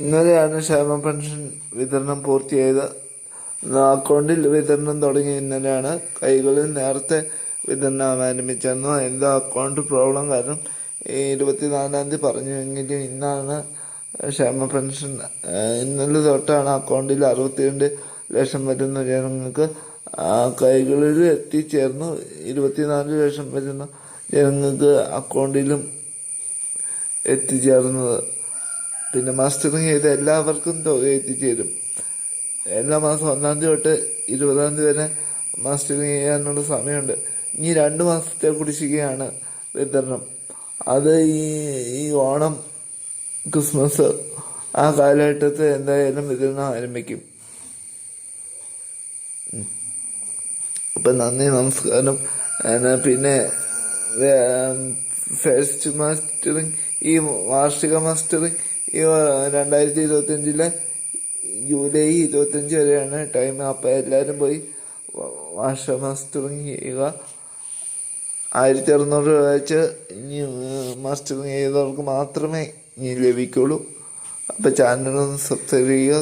ഇന്നലെയാണ് ക്ഷേമ പെൻഷൻ വിതരണം പൂർത്തിയായത്. അക്കൗണ്ടിൽ വിതരണം തുടങ്ങി. ഇന്നലെയാണ് കൈകളിൽ നേരത്തെ വിതരണം ആരംഭിച്ചിരുന്നു എന്തോ അക്കൗണ്ട് പ്രോബ്ലം കാരണം ഇരുപത്തിനാലാം തീയതി പറഞ്ഞുവെങ്കിലും ഇന്നാണ് ക്ഷേമ പെൻഷൻ ഇന്നലെ തൊട്ടാണ് അക്കൗണ്ടിൽ അറുപത്തിരണ്ട് ലക്ഷം വരുന്ന ജനങ്ങൾക്ക് കൈകളിൽ എത്തിച്ചേർന്നു. ഇരുപത്തിനാല് ലക്ഷം വരുന്ന ജനങ്ങൾക്ക് അക്കൗണ്ടിലും എത്തിച്ചേർന്നത്. പിന്നെ മാസ്റ്ററിങ് ചെയ്ത എല്ലാവർക്കും തുക എത്തിച്ചേരും എല്ലാ മാസം ഒന്നാം തീയതി തൊട്ട് ഇരുപതാം തീയതി വരെ മാസ്റ്ററിങ് ചെയ്യാനുള്ള സമയമുണ്ട്. ഇനി രണ്ട് മാസത്തെ കുടിശ്ശികയാണ് വിതരണം. അത് ഈ ഈ ഓണം ക്രിസ്മസ് ആ കാലഘട്ടത്തിൽ എന്തായാലും വിതരണം ആരംഭിക്കും. അപ്പം നന്ദി നമസ്കാരം. പിന്നെ ഫസ്റ്റ് മാസ്റ്ററിങ് ഈ വാർഷിക മാസ്റ്ററിങ് രണ്ടായിരത്തി ഇരുപത്തഞ്ചിലെ ജൂലൈ ഇരുപത്തഞ്ച് വരെയാണ് ടൈം അപ്പം എല്ലാവരും പോയി മാസ്റ്ററിങ് ചെയ്യുക ആയിരത്തി അറുന്നൂറ് രൂപ വെച്ച് ഇനി മാസ്റ്ററിങ് ചെയ്തവർക്ക് മാത്രമേ ഇനി ലഭിക്കുള്ളൂ. അപ്പം ചാനലൊന്ന് സബ്സ്ക്രൈബ് ചെയ്യുക